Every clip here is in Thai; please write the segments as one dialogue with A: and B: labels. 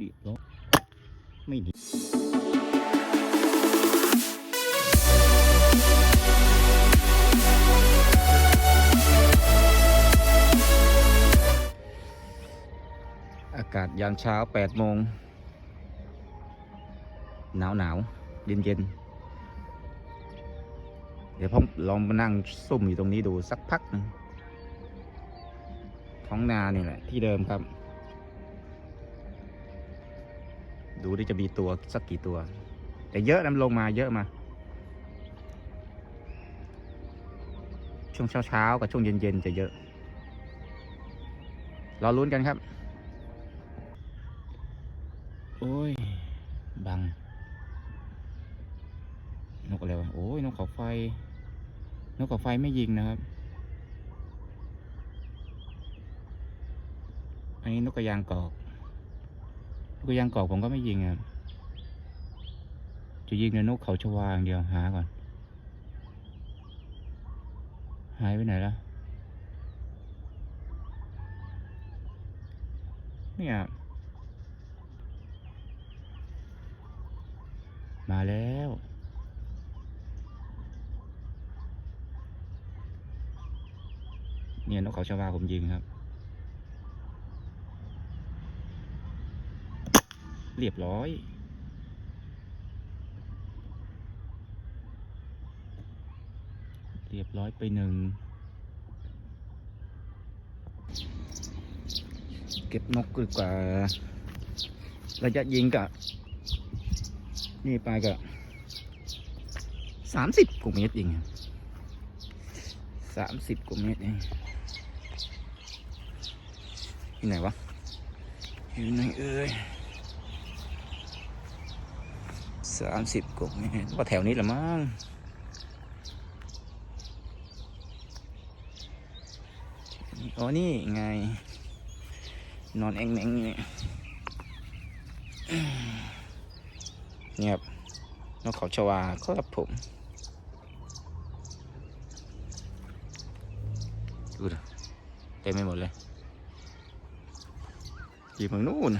A: เรียบร้อยไม่ดีอากาศยามเช้า8โมงหนาวหนาวเย็นเย็นเดี๋ยวผมลองมานั่งซุ่มอยู่ตรงนี้ดูสักพักหนึงท้องนานี่แหละ ที่เดิมครับ ดูดิจะมีตัวสักกี่ตัว แต่เยอะนำลงมาเยอะมา ช่วงเช้าเช้ากับช่วงเย็นเย็นจะเยอะรอลุ้นกันครับ โอ้ย บัง นกอะไรวะ โอ้ย นกเขาไฟ นกเขาไฟไม่ยิงนะครับ อันนี้นกกระยางกอก นกกยางกอกผมก็ไม่ยิงครับจะยิงในนกเขาชวาอย่างเดียวหาก่อน หายไปไหนแล้วเนี่ยมาแล้ว เนี่ยนกเขาชวาผมยิงครับ เรียบร้อย เรียบร้อยไปหนึ่ง เก็บนกดีกว่า ระยะยิงกับนี่ไปกับสามสิบกว่าเมตรเองสามสิบกว่าเมตรเองที่ไหนวะอยู่ไหนเอ่ย สามสิบกว่าเมตรว่าแถวนี้ละมั้งอ๋อนี่ไง นอนแองแมงนี่เงียบนกเขาชวาครับผมดูดเต็มไปหมดเลยอยู่เมืองนู่น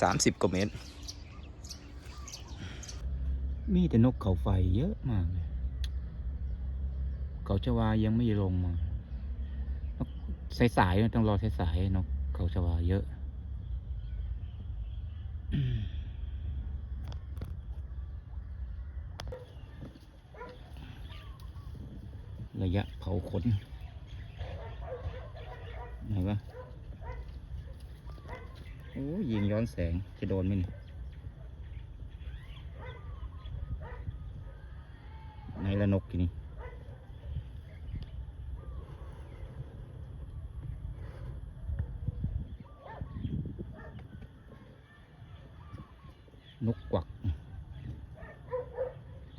A: สามสิบกว่าเมตร มีแต่นกเขาไฟเยอะมากเลยเขาชวายังไม่ลงมาสายๆต้องรอสายๆนกเขาชวาเยอะระยะเผาขนไหนวะ โอ้ยยิงย้อนแสง จะโดนไหมเนี่ยไห นกทีนี้นกกวัก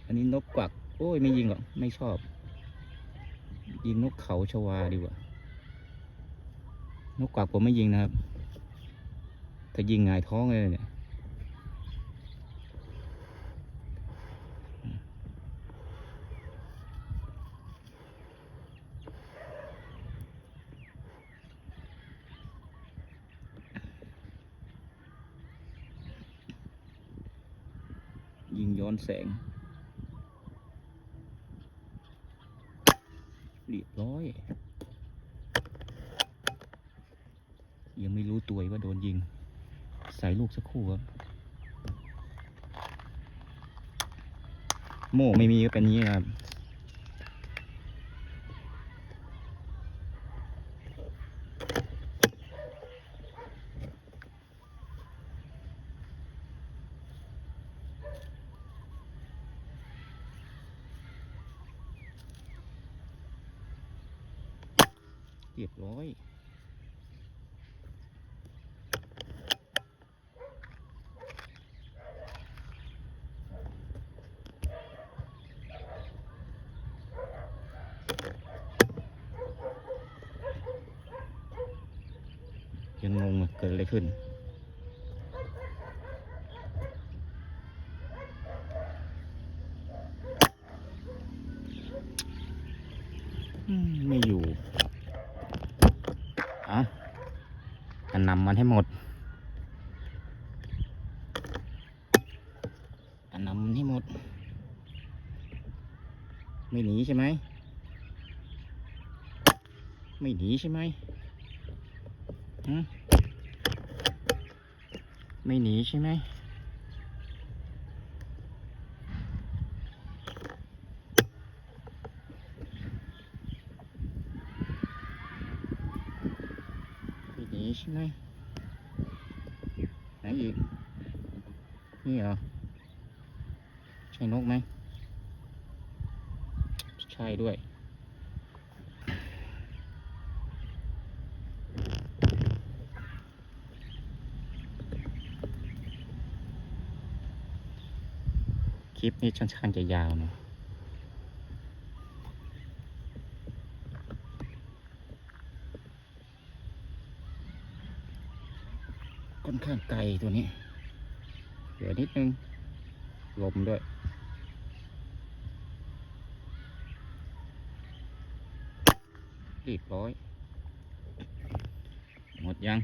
A: อันนี้นกกวัก โอ้ย ไม่ยิงหรอก ไม่ชอบ ยิงนกเขาชวาดีกว่า นกกวักผมไม่ยิงนะครับ ถ้ายิงหงายท้องเลยเนี่ย ย้อนแสง เรียบร้อย ยังไม่รู้ตัวว่าโดนยิง ใส่ลูกสักครู่ครับ โม่ไม่มีก็เป็นนี้ครับ ขึ้น ไม่อยู่อะจะนำมันให้หมดจะนำให้หมด ไม่หนีใช่ไหม ไม่หนีใช่ไหมฮะ ไม่หนีใช่ไหมไม่หนีใช่ไหมไหนอีก นี่เหรอ ใช่นกไหม ใช่ด้วย คลิปนี้ค่อนข้างจะยาวนะค่อนข้างไกลตัวนี้ เดี๋ยวนิดนึง ลมด้วย รีบร้อย หมดยัง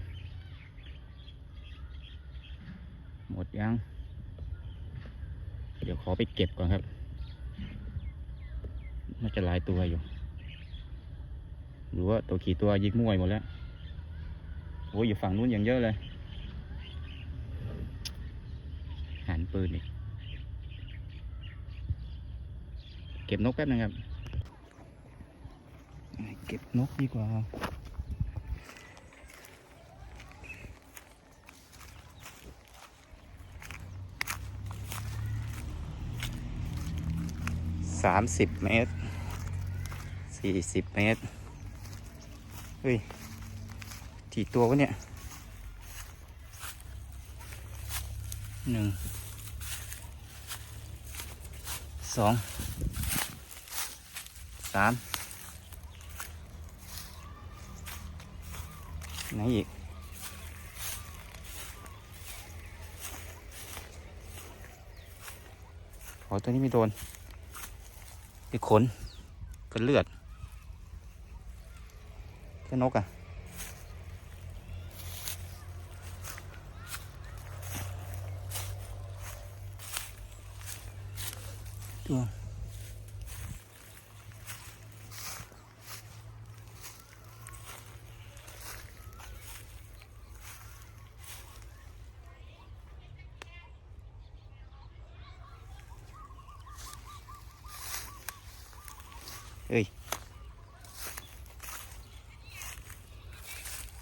A: หมดยัง เดี๋ยวขอไปเก็บก่อนครับน่าจะหลายตัวอยู่ หรือว่าตัวขี่ตัวยิงมวยหมดแล้วโอ้ยอยู่ฝั่งนู้นอย่างเยอะเลย หันปืนอีกเก็บนกแป๊บนึงครับ เก็บนกดีกว่า สามสิบเมตรสี่สิบเมตร เฮ้ยกี่ตัววะเนี่ยหนึ่งสองสามไหนอีกขอตัวนี้ไม่โดน ที่ขนกับเลือดแค่นกอะตัว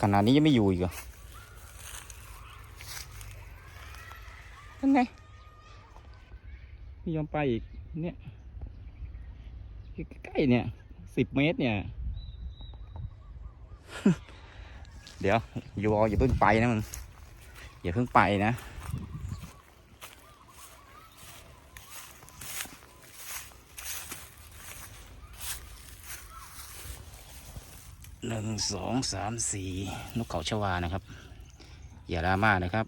A: ขนาดนี้ยังไม่อยู่อีกเหรอนั่นไงไม่ยอมไปอีกเนี่ยใกล้ๆเนี่ยสิบเมตรเนี่ย เดี๋ยวอยู่ออย่าเพิ่งไปนะมึงอย่าเพิ่งไปนะ หนึ่งสองสามสี่นกเขาชวานะครับ อย่าดราม่านะครับ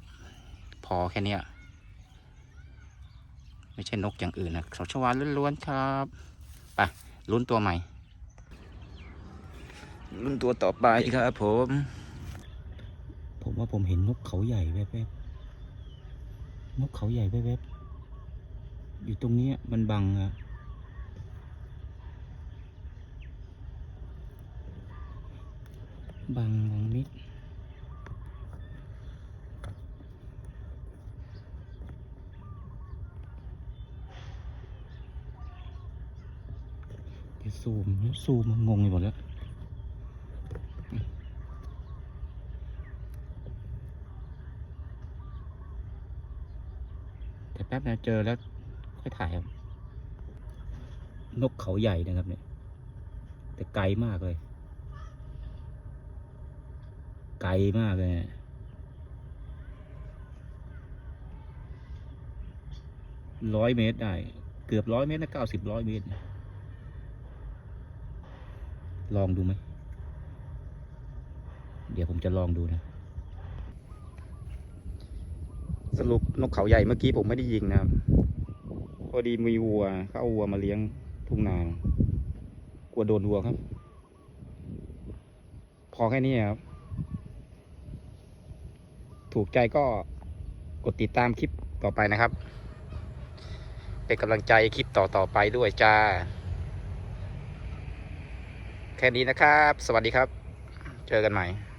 A: พอแค่เนี้ยไม่ใช่นกอย่างอื่นนะเขาชวาล้วนๆครับไปลุ้นตัวใหม่ลุ้นตัวต่อไปครับผม ผมว่าผมเห็นนกเขาใหญ่แวบๆนกเขาใหญ่แวบๆอยู่ตรงเนี้ยมันบังอะ บังบังมิดเดี๋ยวซูมซูมมันงงไปหมดแล้วแต่แป๊บนะเจอแล้วค่อยถ่ายครับนกเขาใหญ่นะครับเนี่ย แต่ไกลมากเลย ไกลมากเลยร้อยเมตรได้ เกือบร้อยเมตรนะเก้าสิบร้อยเมตร ลองดูไหม เดี๋ยวผมจะลองดูนะ สรุปนกเขาใหญ่เมื่อกี้ผมไม่ได้ยิงนะครับ พอดีมีวัวเขาเอาวัวมาเลี้ยงทุ่งนากลัวโดนวัวครับ พอแค่นี้ครับ ถูกใจก็กดติดตามคลิปต่อไปนะครับ เป็นกำลังใจคลิปต่อต่อไปด้วยจ้า แค่นี้นะครับ สวัสดีครับ เจอกันใหม่